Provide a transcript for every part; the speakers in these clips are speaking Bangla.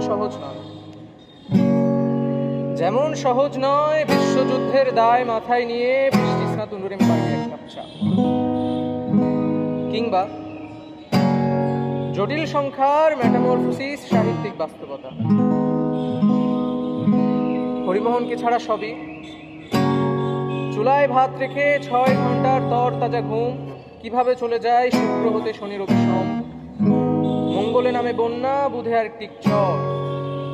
সহজ নয়। যেমন সহজ নয়, বিশ্বযুদ্ধের দায় মাথায় নিয়ে বৃষ্টিস্না তুন্দুরিম পার্কে এক কাপ চা। কিংবা জটিল সংখ্যার ম্যাটামোরফোসিস সাহিত্যিক বাস্তবতা। হরিমোহনকে ছাড়া সবই। চুলায় ভাত রেখে ছয় ঘণ্টার তর তাজা ঘুম কীভাবে চলে যায় শুক্র হতে শনি রবি মঙ্গলে নামে বন্যা, বুধে আর একটি চর।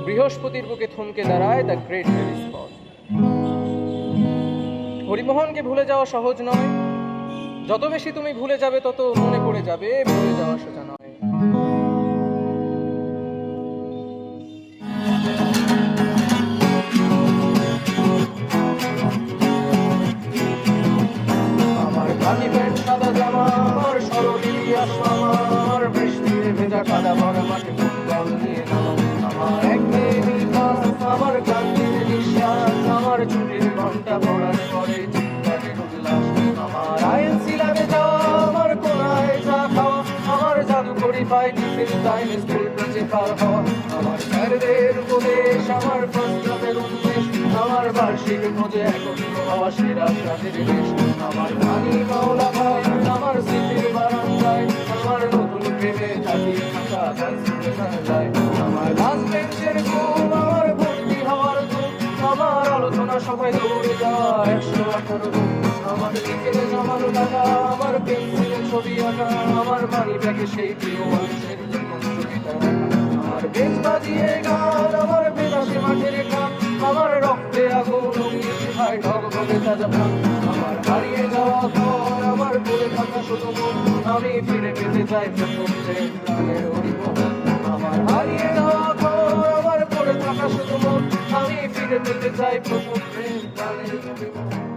বৃহস্পতির বুকে থমকে দাঁড়ায় দ্য গ্রেট হরিমোহনকে ভুলে যাওয়া সহজ নয়। যত বেশি তুমি ভুলে যাবে, তত মনে পড়ে যাবে, ভুলে যাওয়া সোজা নয়। আমার খালি প্যান্ট সাদা জামা, আমার সরলি আসমা আমার কাদা ভরা মাঠে ফুটবল নিয়ে নামা আমার এক আমার কান্তির নিঃশ্বাস, আমার ছুটির ঘণ্টা পড়ার পরে চিৎকারের উল্লাস আমার আইএনসি লাগে যাওয়া, আমার কোনায় চা খাওয়া, আমার জাদুকরি পাই টিফিন টাইম স্কুল কাছে পার হওয়া। আমার স্যারদের উপদেশ, আমার প্রস্তাবের উন্মেষ, আমার বার্ষিক খোঁজে একত্র হওয়া সেরা রাতের আমার ভানি মাওলা ভাই, আমার আমার সবাই দৌড়ে যাওয়া একশো আঠারো আমার বিকেলে জমানো টাকা আমার পেন্সিলে ছবি আঁকা। আমার মানি ব্যাগে সেই প্রিয় মানুষের। আমার বেশ বাজিয়ে গান, আমার রক্তে আগুন ভাই ঢগঢগে তাজা আমার হারিয়ে যাওয়া আমার পড়ে থাকা শুধু আমি ফিরে পেতে চাই Take a look inside, put your dreams down